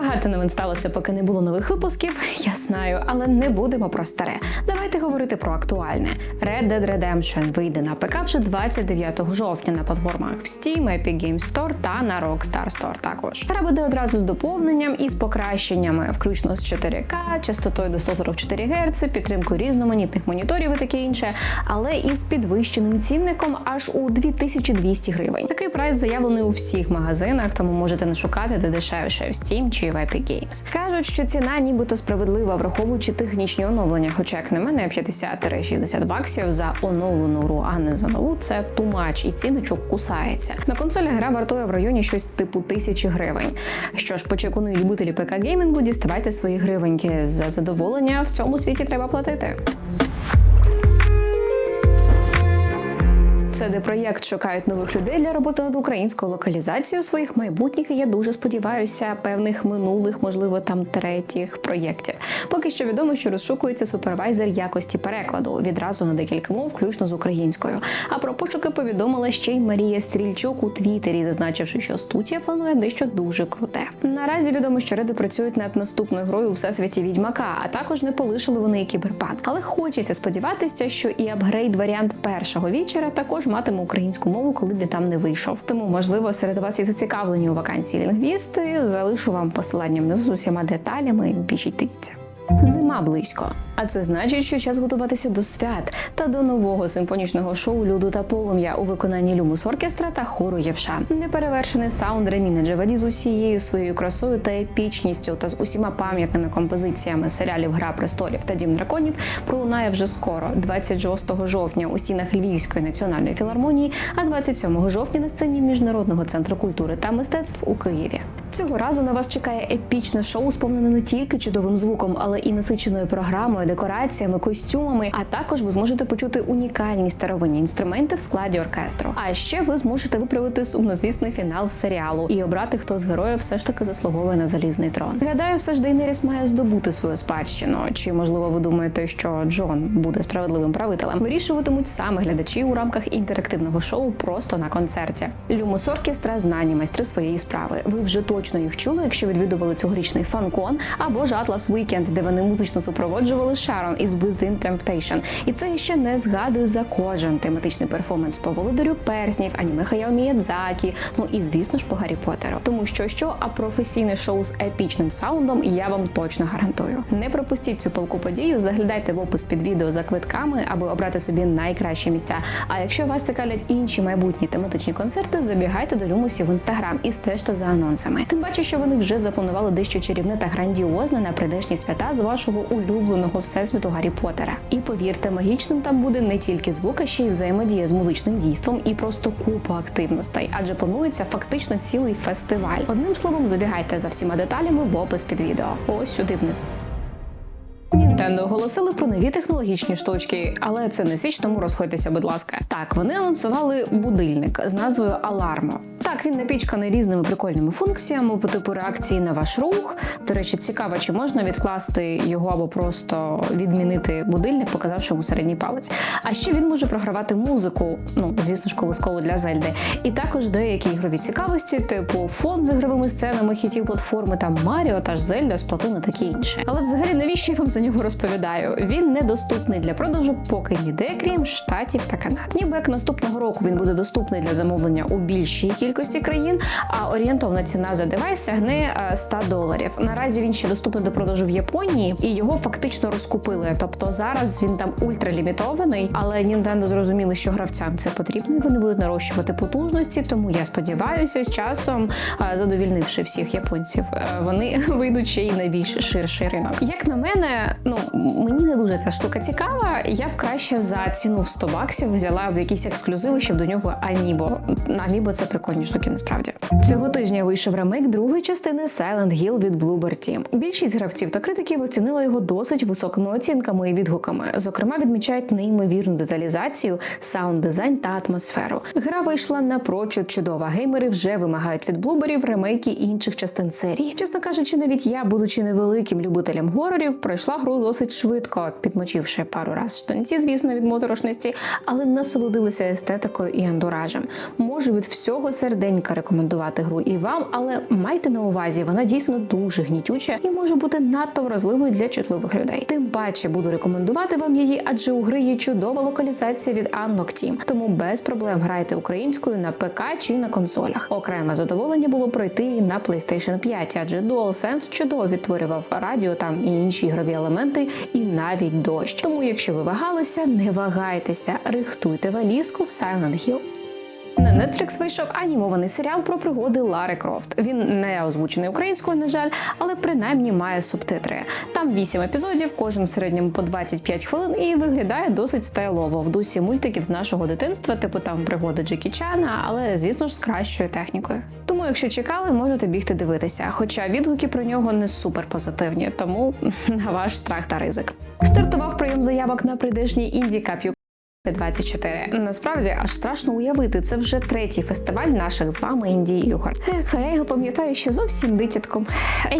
Багато новин сталося, поки не було нових випусків. Я знаю, але не будемо про старе. Давайте говорити про актуальне. Red Dead Redemption вийде на ПК вже 29 жовтня на платформах Steam, Epic Games Store та на Rockstar Store також. Гра буде одразу з доповненням і з покращеннями, включно з 4К, частотою до 144 Гц, підтримкою різноманітних моніторів і таке інше, але із підвищеним цінником аж у 2200 гривень. Такий прайс заявлений у всіх магазинах, тому можете не шукати де дешевше в Steam чи в Epic Games. Кажуть, що ціна нібито справедлива, враховуючи технічні оновлення. Хоча, як на мене, 50-60 баксів за оновлену гру, а не за нову це тумач, і ціночок кусається. На консолі гра вартує в районі щось типу тисячі гривень. Що ж, почекуни любителі ПК геймінгу, діставайте свої гривеньки за задоволення. В цьому світі треба платити. CD проєкт шукають нових людей для роботи над українською локалізацією своїх майбутніх. І я дуже сподіваюся, певних минулих, можливо, там третіх проєктів. Поки що відомо, що розшукується супервайзер якості перекладу відразу на декілька мов, включно з українською. А про пошуки повідомила ще й Марія Стрільчук у Твіттері, зазначивши, що студія планує дещо дуже круте. Наразі відомо, що реди працюють над наступною грою у всесвіті відьмака, а також не полишили вони і кіберпанк. Але хочеться сподіватися, що і апгрейд варіант першого вічера також матиме українську мову, коли він там не вийшов. Тому, можливо, серед вас і зацікавлені у вакансії лінгвісти. Залишу вам посилання внизу з усіма деталями. Біжіть дивіться. Зима близько, а це значить, що час готуватися до свят та до нового симфонічного шоу Люду та полум'я у виконанні Люмус оркестра та хору Євша. Неперевершений саунд Реміна Джаваді з усією своєю красою та епічністю та з усіма пам'ятними композиціями серіалів Гра престолів та Дім драконів пролунає вже скоро, 26 жовтня, у стінах Львівської національної філармонії, а 27 жовтня на сцені Міжнародного центру культури та мистецтв у Києві. Цього разу на вас чекає епічне шоу, сповнене не тільки чудовим звуком, але і насиченою програмою, декораціями, костюмами. А також ви зможете почути унікальні старовинні інструменти в складі оркестру. А ще ви зможете виправити сумнозвісний фінал серіалу і обрати, хто з героїв все ж таки заслуговує на залізний трон. Гадаю, все ж Дейнеріс має здобути свою спадщину. Чи можливо ви думаєте, що Джон буде справедливим правителем? Вирішуватимуть саме глядачі у рамках інтерактивного шоу просто на концерті. Люмус оркестра знані майстри своєї справи. Ви вже точно їх чули, якщо відвідували цьогорічний фанкон або ж Atlas Weekend, де вони музично супроводжували Шарон із Within Temptation. І це ще не згадую за кожен тематичний перформанс по володарю перснів, аніме Хаяо Міядзакі, ну і звісно ж по Гаррі Поттеру. Тому що що, а професійне шоу з епічним саундом я вам точно гарантую. Не пропустіть цю палку подію, заглядайте в опис під відео за квитками, аби обрати собі найкращі місця. А якщо вас цікавлять інші майбутні тематичні концерти, забігайте до Люмусів в інстаграм і стежте за анонсами. Тим паче, що вони вже запланували дещо чарівне та грандіозне на прийдешні свята з вашого улюбленого всесвіту Гаррі Поттера. І повірте, магічним там буде не тільки звук, а ще й взаємодія з музичним дійством і просто купа активностей, адже планується фактично цілий фестиваль. Одним словом, забігайте за всіма деталями в опис під відео. Ось сюди вниз. Нінтендо оголосили про нові технологічні штучки, але це не січ, тому розходьтеся, будь ласка. Так, вони анонсували будильник з назвою Алармо. Так, він напічканий різними прикольними функціями по типу реакції на ваш рух. До речі, цікаво, чи можна відкласти його або просто відмінити будильник, показавши йому середній палець. А ще він може програвати музику, ну звісно ж, колискову для Зельди, і також деякі ігрові цікавості, типу фон з ігровими сценами, хітів платформи та Маріо та ж Зельда, Сплатун і таке інше. Але взагалі навіщо я вам за нього розповідаю? Він недоступний для продажу поки ніде, крім штатів та Канад. Ніби як наступного року він буде доступний для замовлення у більшій кількості країн, а орієнтовна ціна за девайс сягне е, 100 доларів. Наразі він ще доступний до продажу в Японії, і його фактично розкупили. Тобто зараз він там ультралімітований, але Nintendo зрозуміли, що гравцям це потрібно, і вони будуть нарощувати потужності. Тому я сподіваюся, з часом, е, задовільнивши всіх японців, е, вони вийдуть ще й на більш ширший ринок. Як на мене, ну мені не дуже ця штука цікава. Я б краще за ціну в 100 баксів взяла б якісь ексклюзиви, щоб до нього Амібо. Амібо це штуки, насправді. Цього тижня вийшов ремейк другої частини Silent Hill від Bloober Team. Більшість гравців та критиків оцінила його досить високими оцінками і відгуками. Зокрема, відмічають неймовірну деталізацію, саунд дизайн та атмосферу. Гра вийшла напрочуд чудова. Геймери вже вимагають від блуберів ремейки інших частин серії. Чесно кажучи, навіть я, будучи невеликим любителем горорів, пройшла гру досить швидко, підмочивши пару раз штанці, звісно, від моторошності, але насолодилася естетикою і антуражем. Можу від всього серця швиденько рекомендувати гру і вам, але майте на увазі, вона дійсно дуже гнітюча і може бути надто вразливою для чутливих людей. Тим паче буду рекомендувати вам її, адже у гри є чудова локалізація від Unlock Team, тому без проблем грайте українською на ПК чи на консолях. Окреме задоволення було пройти і на PlayStation 5, адже DualSense чудово відтворював радіо там і інші ігрові елементи, і навіть дощ. Тому, якщо ви вагалися, не вагайтеся, рихтуйте валізку в Silent Hill. На Netflix вийшов анімований серіал про пригоди Лари Крофт. Він не озвучений українською, на жаль, але принаймні має субтитри. Там 8 епізодів, кожен в середньому по 25 хвилин, і виглядає досить стайлово в дусі мультиків з нашого дитинства, типу там пригоди Джекі Чана, але звісно ж з кращою технікою. Тому, якщо чекали, можете бігти дивитися. Хоча відгуки про нього не супер позитивні, тому на ваш страх та ризик. Стартував прийом заявок на прийдешній інді Cup 24. Насправді аж страшно уявити. Це вже третій фестиваль наших з вами індії ігор. Ех, я його пам'ятаю ще зовсім дитятком.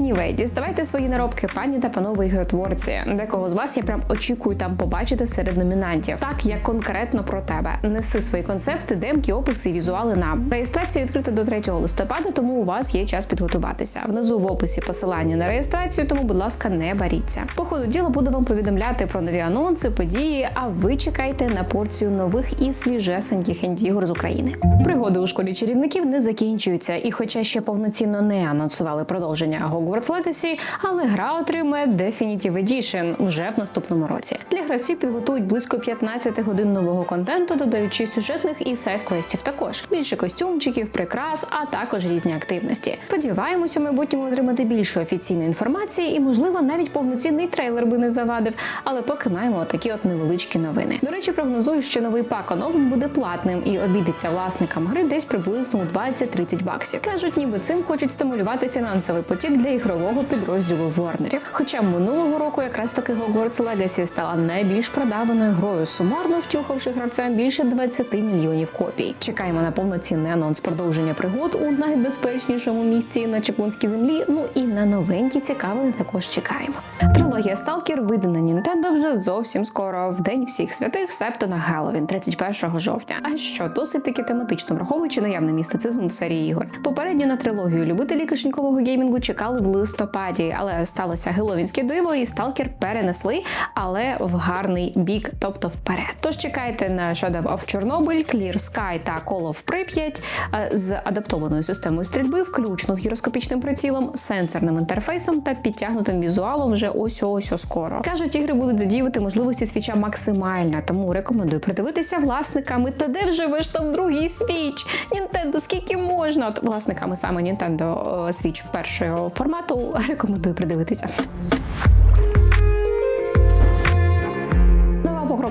Anyway, діставайте свої наробки, пані та панове ігротворці. Декого з вас я прям очікую там побачити серед номінантів. Так, я конкретно про тебе. Неси свої концепти, демки, описи і візуали нам. Реєстрація відкрита до 3 листопада, тому у вас є час підготуватися. Внизу в описі посилання на реєстрацію, тому, будь ласка, не баріться. По ходу діла буду вам повідомляти про нові анонси, події. А ви чекайте на порцію нових і свіжесеньких інді-ігор з України. Пригоди у школі чарівників не закінчуються, і хоча ще повноцінно не анонсували продовження Hogwarts Legacy, але гра отримає Definitive Edition вже в наступному році. Для гравців підготують близько 15 годин нового контенту, додаючи сюжетних і сайт-квестів також. Більше костюмчиків, прикрас, а також різні активності. Сподіваємося, в майбутньому отримати більше офіційної інформації і, можливо, навіть повноцінний трейлер би не завадив. Але поки маємо такі от невеличкі новини. До речі, прогнозую, що новий пак оновлень буде платним і обійдеться власникам гри десь приблизно у 20-30 баксів. Кажуть, ніби цим хочуть стимулювати фінансовий потік для ігрового підрозділу Ворнерів. Хоча минулого року якраз таки Hogwarts Legacy стала найбільш продаваною грою, сумарно втюхавши гравцям більше 20 мільйонів копій. Чекаємо на повноцінний анонс продовження пригод у найбезпечнішому місці на Чеклунській землі. Ну і на новенькі цікавини також чекаємо. Трилогія Stalker вийде на Nintendo вже зовсім скоро, в день всіх святих, себто на Геловін, 31 жовтня. А що досить таки тематично враховуючи наявний містицизм в серії ігор. Попередньо на трилогію любителі кишенькового геймінгу чекали в листопаді, але сталося геловінське диво, і сталкер перенесли, але в гарний бік, тобто вперед. Тож чекайте на Shadow of Chernobyl, Clear Sky та Call of Pripyat е, з адаптованою системою стрільби, включно з гіроскопічним прицілом, сенсорним інтерфейсом та підтягнутим візуалом вже ось ось скоро. Кажуть, ігри будуть задіювати можливості свіча максимально, тому рекомендую придивитися власниками. Та де вже ви ж там другий свіч? Нінтендо, скільки можна? От власниками саме Нінтендо свіч першого формату рекомендую придивитися.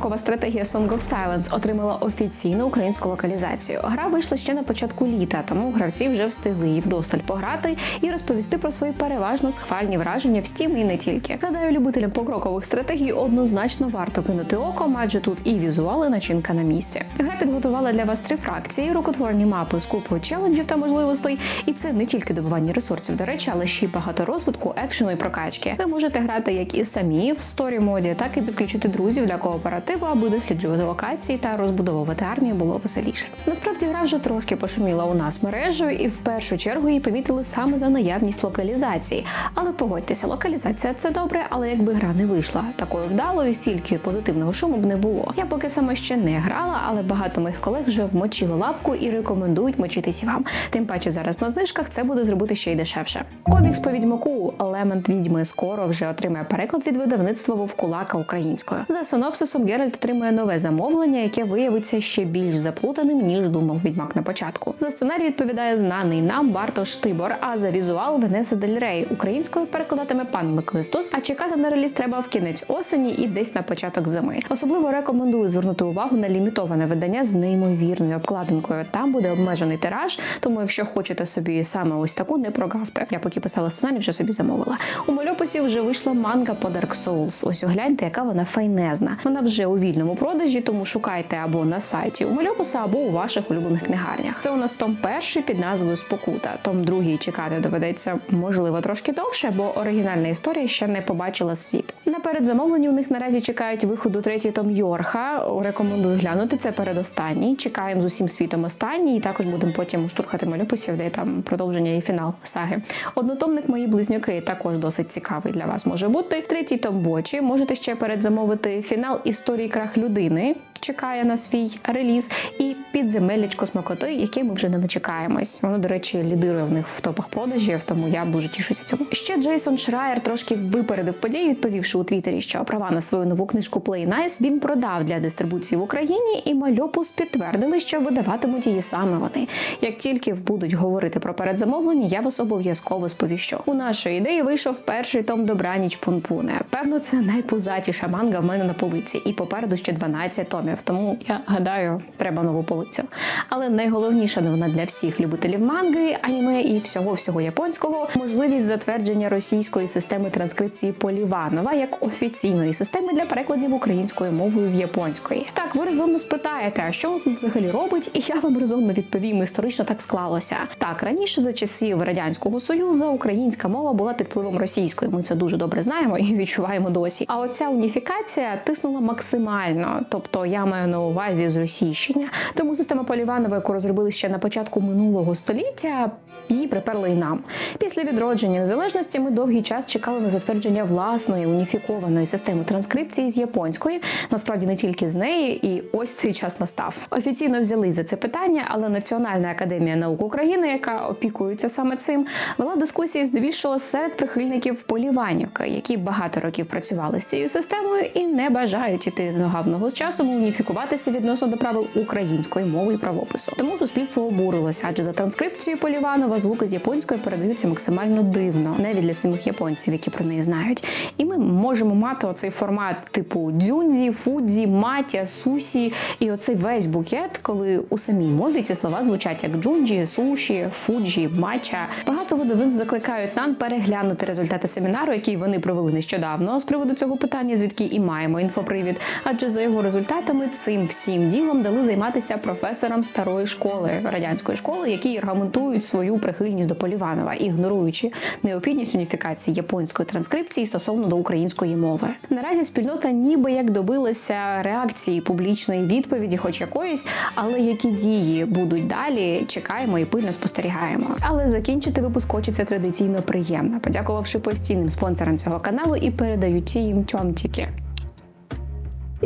Покрокова стратегія Song of Silence отримала офіційну українську локалізацію. Гра вийшла ще на початку літа, тому гравці вже встигли її вдосталь пограти і розповісти про свої переважно схвальні враження в Steam і не тільки. Гадаю, любителям покрокових стратегій однозначно варто кинути оком, адже тут і візуали начинка на місці. Гра підготувала для вас три фракції, рукотворні мапи з купою челенджів та можливостей. І це не тільки добування ресурсів, до речі, але ще й багато розвитку, екшену і прокачки. Ви можете грати як і самі в сторі моді, так і підключити друзів для кооперативу, аби досліджувати локації та розбудовувати армію було веселіше. Насправді гра вже трошки пошуміла у нас мережею, і в першу чергу її помітили саме за наявність локалізації. Але погодьтеся, локалізація це добре, але якби гра не вийшла такою вдалою, стільки позитивного шуму б не було. Я поки сама ще не грала, але багато моїх колег вже вмочили лапку і рекомендують мочитись вам. Тим паче зараз на знижках це буде зробити ще й дешевше. Комікс по відьмаку Елемент відьми скоро вже отримає переклад від видавництва Вовкулака українською. За синопсисом Геральт отримує нове замовлення, яке виявиться ще більш заплутаним ніж думав відьмак на початку. За сценарій відповідає знаний нам Бартош Тибор, а за візуал Венеса Дель Рей. Українською перекладатиме пан Миклистус. А чекати на реліз треба в кінець осені і десь на початок зими. Особливо рекомендую звернути увагу на лімітоване видання з неймовірною обкладинкою. Там буде обмежений тираж, тому якщо хочете собі саме ось таку, не прогавте. Я поки писала сценарій, вже собі замовила. У мальописі вже вийшла манга по Dark Souls. Ось огляньте, яка вона файнезна. Вона вже у вільному продажі, тому шукайте або на сайті у Мальопуса, або у ваших улюблених книгарнях. Це у нас том перший під назвою Спокута. Том другий чекати доведеться можливо трошки довше, бо оригінальна історія ще не побачила світ. На передзамовленні у них наразі чекають виходу третій том Йорха. Рекомендую глянути це передостанній. Чекаємо з усім світом останній, і також будемо потім штурхати Мальопусів, де там продовження і фінал саги. Однотомник мої близнюки також досить цікавий для вас може бути. Третій том Бочі. Можете ще передзамовити фінал історії крах людини. Чекає на свій реліз і підземелечко смакоти, яке ми вже не дочекаємось. Воно, до речі, лідирує в них в топах продажів, тому я дуже тішуся цьому. Ще Джейсон Шрайер трошки випередив події, відповівши у Твіттері, що права на свою нову книжку Play Nice він продав для дистрибуції в Україні, і Мальопус підтвердили, що видаватимуть її саме вони. Як тільки будуть говорити про передзамовлення, я вас обов'язково сповіщу. У нашої ідеї вийшов перший том Добраніч Пунпуне. Певно, це найпузатіша манга в мене на полиці, і попереду ще 12 томів. Тому я гадаю, треба нову полицю. Але найголовніша новина для всіх любителів манги, аніме і всього всього японського можливість затвердження російської системи транскрипції Поліванова як офіційної системи для перекладів українською мовою з японської. Так, ви резонно спитаєте, що він взагалі робить? І я вам резонно відповім. Історично так склалося. Так, раніше за часів радянського союзу українська мова була під впливом російської. Ми це дуже добре знаємо і відчуваємо досі. А оця уніфікація тиснула максимально. Тобто я маю на увазі зросійщення. Тому система Поліванова, яку розробили ще на початку минулого століття. Її приперли і нам. Після відродження незалежності ми довгий час чекали на затвердження власної уніфікованої системи транскрипції з японської. Насправді не тільки з неї, і ось цей час настав. Офіційно взяли за це питання, але Національна академія наук України, яка опікується саме цим, вела дискусії здебільшого серед прихильників Поліванівка, які багато років працювали з цією системою і не бажають іти ногавного з часом уніфікуватися відносно до правил української мови і правопису. Тому суспільство обурилося, адже за транскрипцією Поліванова звуки з японської передаються максимально дивно, навіть для самих японців, які про неї знають. І ми можемо мати оцей формат типу дзюнзі, фудзі, матя, сусі, і оцей весь букет, коли у самій мові ці слова звучать як джунджі, суші, фуджі, матча. Багато видавництв закликають нам переглянути результати семінару, який вони провели нещодавно з приводу цього питання, звідки і маємо інфопривід. Адже за його результатами цим всім ділом дали займатися професорам старої школи радянської школи, які аргументують свою прихильність до Поліванова, ігноруючи необхідність уніфікації японської транскрипції стосовно до української мови. Наразі спільнота ніби як добилася реакції публічної відповіді, хоч якоїсь, але які дії будуть далі, чекаємо і пильно спостерігаємо. Але закінчити випуск хочеться традиційно приємно, подякувавши постійним спонсорам цього каналу і передаючи їм чомчики.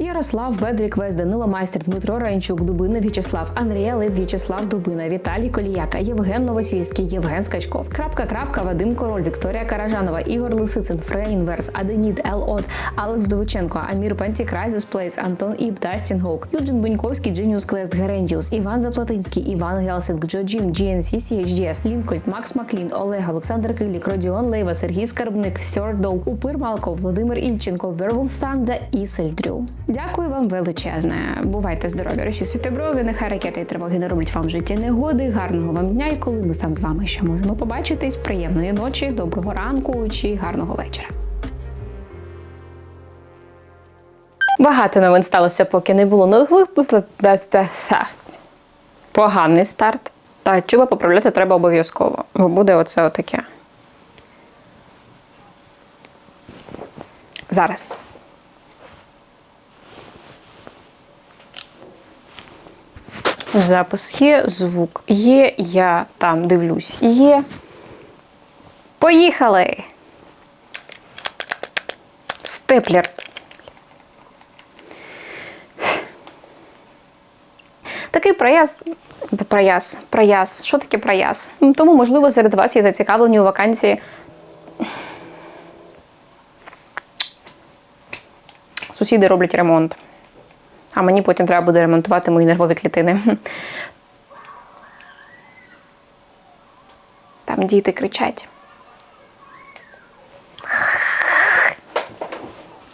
Ярослав Бедрік Вес, Данило Майстер, Дмитро Ранчук, Дубина В'ячеслав, Андрія Лид, В'ячеслав Дубина, Віталій Коліяка, Євген Новосільський, Євген Скачков, крапка, крапка, Вадим Король, Вікторія Каражанова, Ігор Лисицин, Фрей Інверс, Аденіт, Ел От, Алекс Довиченко, Амір Пантікрайзес Плейс, Антон Іб, Дастін Гоук, Юджин Буньковський, Дженіус Квест, Герендіус, Іван Заплатинський, Іван Гелсинг, Джо Джим, GNC, CHDS, Лінкольд, Макс Маклін, Олег, Олександр Килік, Родіон Лейва, Сергій Скарбник, Third Упир Малков, Володимир Ільченко, Werewolf Thunder і Сельдрю. Дякую вам величезне. Бувайте здорові, розчісуйте брові, нехай ракети і тривоги не роблять вам в житті негоди. Гарного вам дня, і коли ми там з вами ще можемо побачитись. Приємної ночі, доброго ранку чи гарного вечора. Багато новин сталося, поки не було нових випусків. Поганий старт. Та чуба поправляти треба обов'язково, бо буде оце отаке. Зараз. Запис є, звук є, я там дивлюсь є. Поїхали! Степлер. Такий прояз. Прояз, прояз. Що таке прояз? Ну, Тому, можливо, серед вас є зацікавлені у вакансії. Сусіди роблять ремонт. А мені потім треба буде ремонтувати мої нервові клітини. Там діти кричать.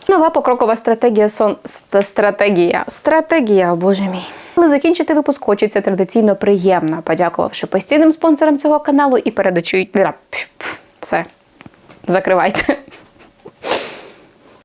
Нова покрокова стратегія сон ст- стратегія. Стратегія, боже мій. Але закінчити випуск хочеться традиційно приємно, подякувавши постійним спонсорам цього каналу і передачу. Все. Закривайте.